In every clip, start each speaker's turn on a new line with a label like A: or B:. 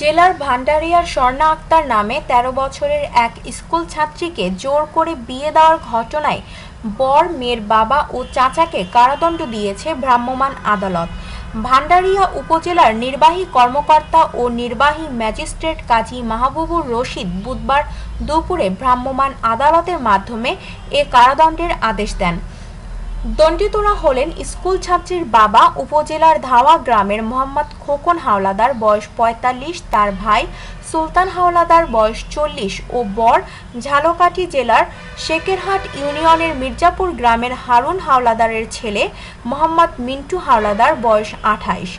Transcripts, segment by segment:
A: জেলার ভান্ডারিয়ার স্বর্ণা আক্তার নামে ১৩ বছরের এক স্কুল ছাত্রীকে জোর করে বিয়ে দেওয়ার ঘটনায় বর, মেয়ের বাবা ও চাচাকে কারাদণ্ড দিয়েছে ভ্রাম্যমাণ আদালত। ভান্ডারিয়া উপজেলার নির্বাহী কর্মকর্তা ও নির্বাহী ম্যাজিস্ট্রেট কাজী মাহবুবুর রশিদ বুধবার দুপুরে ভ্রাম্যমাণ আদালতের মাধ্যমে এ কারাদণ্ডের আদেশ দেন। দণ্ডিতরা হলেন স্কুল ছাত্রীর বাবা উপজেলার ধাওয়া গ্রামের মোহাম্মদ খোকন হাওলাদার, বয়স পঁয়তাল্লিশ, তার ভাই সুলতান হাওলাদার, বয়স চল্লিশ ও বর ঝালকাঠি জেলার শেকেরহাট ইউনিয়নের মির্জাপুর গ্রামের হারুন হাওলাদারের ছেলে মোহাম্মদ মিন্টু হাওলাদার, বয়স আঠাইশ।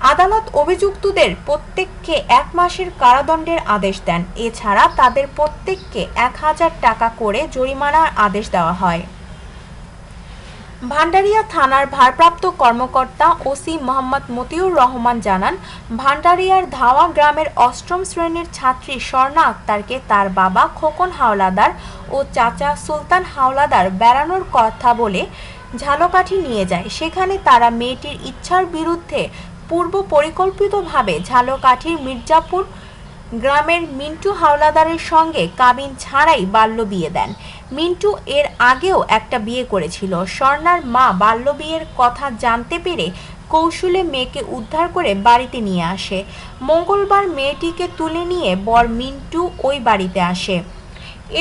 A: আদালত অভিযুক্তদের প্রত্যেককে এক মাসের কারাদণ্ডের আদেশ দেন। এছাড়া তাদের প্রত্যেককে এক হাজার টাকা করে জরিমানার আদেশ দেওয়া হয়। ভান্ডারিয়া থানার ভারপ্রাপ্ত কর্মকর্তা ওসি মোহাম্মদ মতিউর রহমান জানান, ভান্ডারিয়ার ধাওয়া গ্রামের অষ্টম শ্রেণির ছাত্রী স্বর্ণা আক্তারকে তার বাবা খোকন হাওলাদার ও চাচা সুলতান হাওলাদার বেড়ানোর কথা বলে ঝালকাঠি নিয়ে যায়। সেখানে তারা মেয়েটির ইচ্ছার বিরুদ্ধে পূর্ব পরিকল্পিতভাবে ঝালকাঠির মির্জাপুর গ্রামের মিন্টু হাওলাদারের সঙ্গে কাবিন ছাড়াই বাল্য বিয়ে দেন। মিন্টু এর আগেও একটা বিয়ে করেছিল। স্বর্ণার মা বাল্য বিয়ের কথা জানতে পেরে কৌশলে মেয়েকে উদ্ধার করে বাড়িতে নিয়ে আসে। মঙ্গলবার মেয়েটিকে তুলে নিয়ে বর মিন্টু ওই বাড়িতে আসে।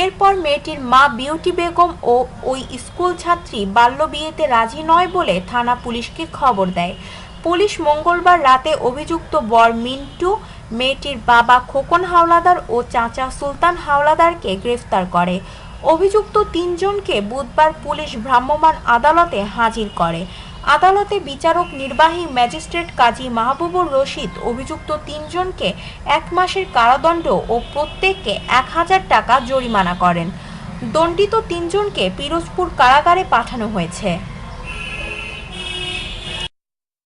A: এরপর মেয়েটির মা বিউটি বেগম ও ওই স্কুল ছাত্রী বাল্য বিয়েতে রাজি নয় বলে থানা পুলিশকে খবর দেয়। পুলিশ মঙ্গলবার রাতে অভিযুক্ত বর মিন্টু মেয়েটির বাবা খোকন হাওলাদার ও চাচা সুলতান হাওলাদারকে গ্রেফতার করে। অভিযুক্ত তিনজনকে বুধবার পুলিশ ভ্রাম্যমাণ আদালতে হাজির করে। আদালতে বিচারক নির্বাহী ম্যাজিস্ট্রেট কাজী মাহবুবুর রশিদ অভিযুক্ত তিনজনকে এক মাসের কারাদণ্ড ও প্রত্যেককে এক হাজার টাকা জরিমানা করেন। দণ্ডিত তিনজনকে পিরোজপুর কারাগারে পাঠানো হয়েছে।